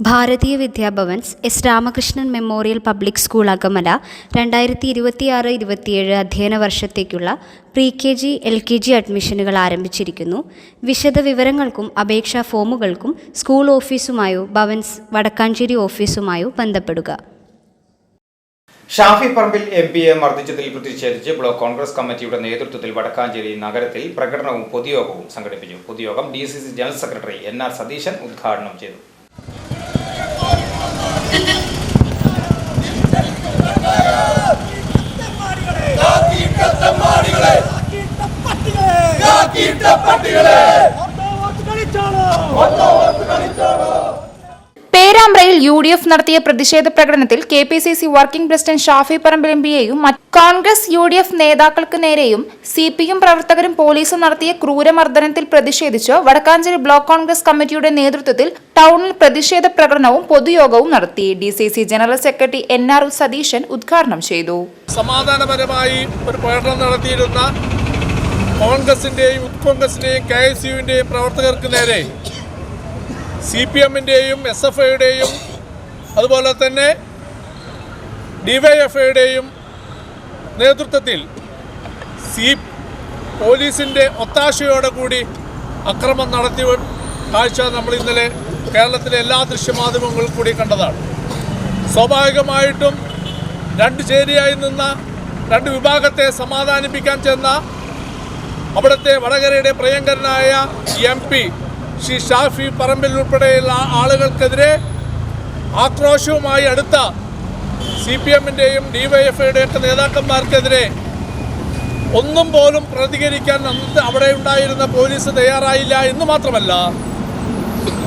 Bharatiya Vidyabhavan's S Ramakrishnan memorial public school Akamala രണ്ടായിരത്തി ഇരുപത്തിയാറ് ഇരുപത്തിയേഴ് അധ്യയന വർഷത്തേക്കുള്ള pre K G L K G അഡ്മിഷനുകൾ ആരംഭിച്ചിരിക്കുന്നു. വിശദ വിവരങ്ങൾക്കും അപേക്ഷാ ഫോമുകൾക്കും സ്കൂൾ ഓഫീസുമായോ ഭവൻസ് വടക്കാഞ്ചേരി ഓഫീസുമായോ ബന്ധപ്പെടുക. ഷാഫി പറമ്പിൽ എം പിയെ മർദ്ദിച്ചതിൽ പ്രതിഷേധിച്ച് ബ്ലോക്ക് കോൺഗ്രസ് കമ്മിറ്റിയുടെ നേതൃത്വത്തിൽ വടക്കാഞ്ചേരി നഗരത്തിൽ പ്രകടനവും പൊതുയോഗവും സംഘടിപ്പിച്ചു. പൊതുയോഗം D C C general secretary N R Satheesan ഉദ്ഘാടനം ചെയ്തു. പേരാമ്പ്രയിൽ യു ഡി എഫ് നടത്തിയ പ്രതിഷേധ പ്രകടനത്തിൽ K P C C working president Shafi Parambil M പിയെയും Congress U D F നേതാക്കൾക്ക് നേരെയും സി പി എം പ്രവർത്തകരും പോലീസും നടത്തിയ ക്രൂരമർദ്ദനത്തിൽ പ്രതിഷേധിച്ച് വടക്കാഞ്ചേരി ബ്ലോക്ക് കോൺഗ്രസ് കമ്മിറ്റിയുടെ നേതൃത്വത്തിൽ ടൗണിൽ പ്രതിഷേധ പ്രകടനവും പൊതുയോഗവും നടത്തി. D C C general secretary N R Satheesan ഉദ്ഘാടനം ചെയ്തു. സമാധാനപരമായി ഒരു പ്രകടനം നടത്തിയിരുന്ന കോൺഗ്രസിന്റെയും യൂത്ത് കോൺഗ്രസിന്റെയും കെ എസ് യുവിന്റെയും പ്രവർത്തകർക്ക് നേരെ സി പി എമ്മിന്റെയും എസ് എഫ് ഐയുടെയും അതുപോലെ തന്നെ ഡിവൈഎഫ്ഐയുടെയും നേതൃത്വത്തിൽ സി പോലീസിന്റെ ഒത്താശയോടെ കൂടി അക്രമം നടത്തിയ കാഴ്ച നമ്മൾ ഇന്നലെ കേരളത്തിലെ എല്ലാ ദൃശ്യമാധ്യമങ്ങളും കൂടി കണ്ടതാണ്. സ്വാഭാവികമായിട്ടും രണ്ട് ചേരിയായി നിന്ന രണ്ട് വിഭാഗത്തെ സമാധാനിപ്പിക്കാൻ ചെന്ന അവിടുത്തെ വടകരയുടെ പ്രിയങ്കരനായ എം പി ശ്രീ ഷാഫി പറമ്പിൽ ഉൾപ്പെടെയുള്ള ആളുകൾക്കെതിരെ ആക്രോശവുമായി അടുത്ത സി പി എമ്മിന്റെയും ഡിവൈഎഫ്ഐയുടെയും ഒക്കെ നേതാക്കന്മാർക്കെതിരെ ഒന്നും പോലും പ്രതികരിക്കാൻ അന്നത്തെ അവിടെ ഉണ്ടായിരുന്ന പോലീസ് തയ്യാറായില്ല എന്ന് മാത്രമല്ല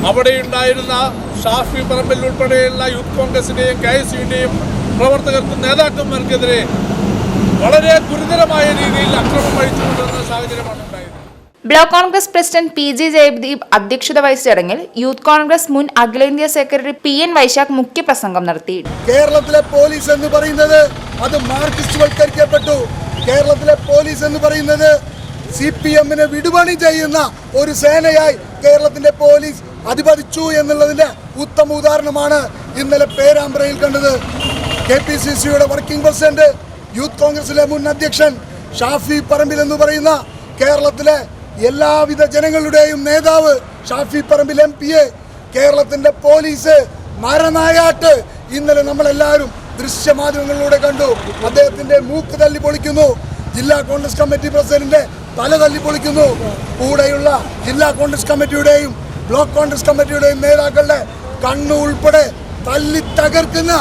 അവിടെ ഉണ്ടായിരുന്ന ഷാഫി പറമ്പിൽ ഉൾപ്പെടെയുള്ള യൂത്ത് കോൺഗ്രസിന്റെയും കെ എസ് യുവിന്റെയും പ്രവർത്തകർക്കും നേതാക്കന്മാർക്കെതിരെ വളരെ ഗുരുതരമായ രീതിയിൽ അക്രമം block Congress president P J Jayadeep അധ്യക്ഷത വഹിച്ച ചടങ്ങിൽ യൂത്ത് കോൺഗ്രസ് മുൻ അഖിലേന്ത്യാ സെക്രട്ടറി പി എൻ വൈശാഖ് മുഖ്യപ്രസംഗം നടത്തി. കേരളത്തിലെ പോലീസ് എന്ന് പറയുന്നത് അത് മാർക്സിസ്റ്റ് വൽക്കരിക്കപ്പെട്ടു കേരളത്തിലെ പോലീസ് എന്ന് പറയുന്നത് സി പി എമ്മിനെ വിടുപണി ചെയ്യുന്ന ഒരു സേനയായി കേരളത്തിന്റെ പോലീസ് അധിപതിച്ചു എന്നുള്ളതിന്റെ ഉത്തമ ഉദാഹരണമാണ് ഇന്നലെ പേരാമ്പ്രയിൽ കണ്ടത്. കെ പി സി സിയുടെ വർക്കിംഗ് പ്രസിഡന്റ് യൂത്ത് കോൺഗ്രസിലെ മുൻ അധ്യക്ഷൻ ഷാഫി പറമ്പിൽ എന്ന് പറയുന്ന കേരളത്തിലെ എല്ലാവിധ ജനങ്ങളുടെയും നേതാവ് ഷാഫി പറമ്പിൽ എം പി എ കേരളത്തിന്റെ പോലീസ് മരനായാട്ട് ഇന്നലെ നമ്മളെല്ലാവരും ദൃശ്യമാധ്യമങ്ങളിലൂടെ കണ്ടു. അദ്ദേഹത്തിന്റെ മൂക്ക് തല്ലി പൊളിക്കുന്നു. ജില്ലാ കോൺഗ്രസ് കമ്മിറ്റി പ്രസിഡന്റിന്റെ തല തല്ലി പൊളിക്കുന്നു. കൂടെയുള്ള ജില്ലാ കോൺഗ്രസ് കമ്മിറ്റിയുടെയും ബ്ലോക്ക് കോൺഗ്രസ് കമ്മിറ്റിയുടെയും നേതാക്കളുടെ കണ്ണു ഉൾപ്പെടെ തല്ലി തകർക്കുന്ന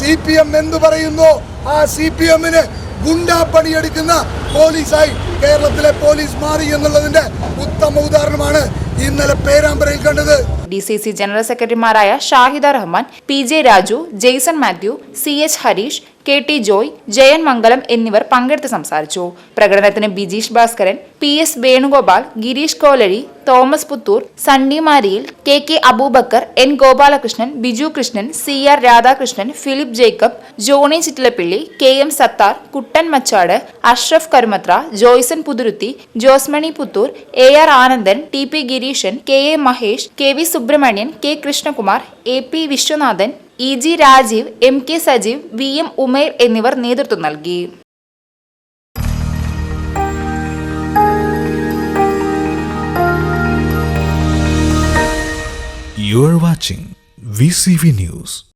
സി പി എം എന്ന് പറയുന്നു? ആ സി പി എമ്മിന് ഗുണ്ടാപ്പണിയെടുക്കുന്ന പോലീസായി കേരളത്തിലെ പോലീസ് മാറി എന്നുള്ളതിന്റെ ഉത്തമ ഉദാഹരണമാണ് ഇന്നലെ പേരാമ്പ്രയിൽ കണ്ടത്. ഡി സി സി ജനറൽ സെക്രട്ടറിമാരായ Shahida Rahman P J Raju Jaison Mathew C H Harish K T Joy Jayan Mangalam എന്നിവർ പങ്കെടുത്ത് സംസാരിച്ചു. പ്രകടനത്തിന് Bijeesh Bhaskaran P S Venugopal Gireesh Kolazhi Thomas Puthur Sunny Mariyil K K Aboobacker N Gopalakrishnan Biju Krishnan C R Radhakrishnan Philip Jacob Johny Chittilappilly K M Sathar Kuttan Machad Ashraf Karumathra Joyson Puthuruthy Josmani Puthur A R Anandan T P Gireeshan K A Mahesh K V Subramanian K Krishnakumar A P Viswanathan E G Rajeev M K Sajeev V M Umer എന്നിവർ നേതൃത്വം നൽകി You watching VCV News.